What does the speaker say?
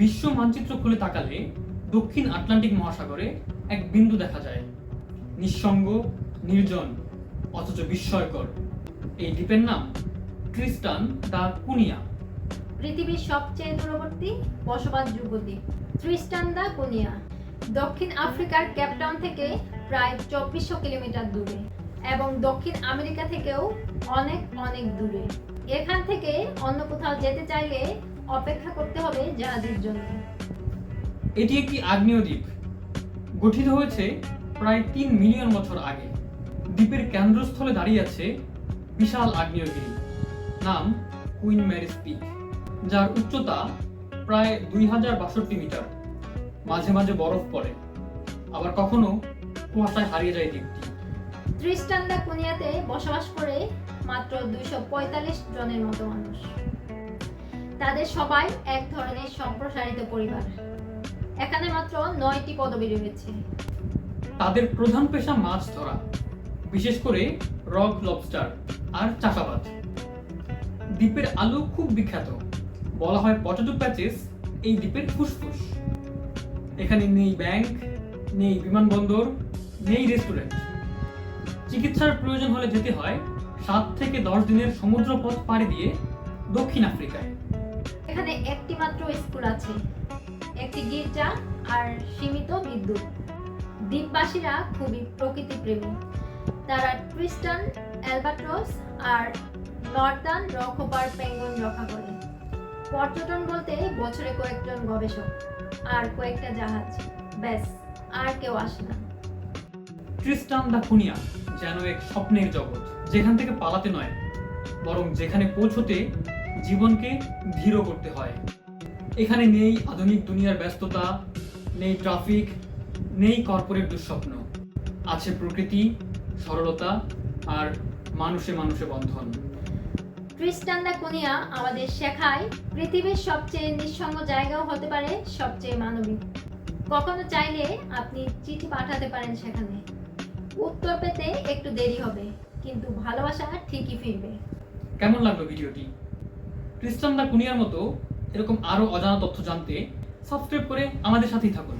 বিশ্ব মানচিত্র খুলে তাকালে দক্ষিণ আটলান্টিক মহাসাগরে এক বিন্দু দেখা যায়। নিঃসঙ্গ, নির্জন, অথচ বিস্ময়কর। এই দ্বীপের নাম ক্রিস্টান দা কুনিয়া। পৃথিবীর সবচেয়ে দূরবর্তী বসবাসযোগ্য দ্বীপ ত্রিস্টান্দা কুনিয়া। দক্ষিণ আফ্রিকার ক্যাপটাউন থেকে প্রায় চব্বিশশো কিলোমিটার দূরে এবং দক্ষিণ আমেরিকা থেকেও অনেক অনেক দূরে। এখান থেকে অন্য কোথাও যেতে চাইলে অপেক্ষা করতে হবে জাহাজের জন্য। এটি একটি আগ্নেয় দ্বীপ গঠিত হয়েছে প্রায় তিন মিলিয়ন বছর আগে। দ্বীপের কেন্দ্রস্থলে দাঁড়িয়ে আছে বিশাল আগ্নেয়গিরি। নাম কুইন ম্যারিস পিক যার উচ্চতা প্রায় দুই হাজার বাষট্টি মিটার। মাঝে মাঝে বরফ পড়ে। আবার কখনো কুয়াশায় হারিয়ে যায় দ্বীপটি। ত্রিস্টান্দা কুনিয়াতে বসবাস করে মাত্র দুইশো পঁয়তাল্লিশ জনের মতো মানুষ। তাদের সবাই এক ধরনের সম্প্রসারিত পরিবার। এখানে মাত্র নয়টি পদবি রয়েছে। তাদের প্রধান পেশা মাছ ধরা, বিশেষ করে রক লবস্টার আর চাষাবাদ। দ্বীপের আলু খুব বিখ্যাত। বলা হয় পটেটো প্যাচেস, এই দ্বীপের ফুসফুস। এখানে নেই ব্যাংক, নেই বিমানবন্দর, নেই রেস্টুরেন্ট। চিকিৎসার প্রয়োজন হলে যেতে হয় সাত থেকে দশ দিনের সমুদ্র পথ পাড়ি দিয়ে দক্ষিণ আফ্রিকায়। এখানে একটি মাত্র স্কুল আছে। একটি গির্জা আর সীমিত বিদ্যুৎ। দ্বীপবাসীরা খুবই প্রকৃতিপ্রেমী। তারা ক্রিস্টান অ্যালবাট্রস আর নর্দার্ন রকোপার পেঙ্গুইন রক্ষা করে। পর্যটন বলতে বছরে কয়েকজন গবেষক আর কয়েকটা জাহাজ। ব্যাস, আর কেউ আসে না। ট্রিস্টান দা কুনিয়া যেন এক স্বপ্নের জগৎ, যেখান থেকে পালাতে নয়, বরং যেখানে পৌঁছতে জীবনকে ধীর করতে হয়। এখানে নেই আধুনিক দুনিয়ার ব্যস্ততা নেই ট্রাফিক নেই কর্পোরেট দুঃস্বপ্ন। আছে প্রকৃতি সরলতা আর মানুষে মানুষে বন্ধন। ক্রিস্টান্দা কুনিয়া আমাদের শেখায় পৃথিবীর সবচেয়ে নিঃসঙ্গ জায়গাও হতে পারে সবচেয়ে মানবিক। কখনো চাইলে আপনি চিঠি পাঠাতে পারেন সেখানে। উত্তর পেতে একটু দেরি হবে কিন্তু ভালোবাসা ঠিকই ফিরবে। কেমন লাগল ভিডিওটি? ক্রিস্টান দা কুনিয়ার মতো এরকম আরও অজানা তথ্য জানতে সাবস্ক্রাইব করে আমাদের সাথেই থাকুন।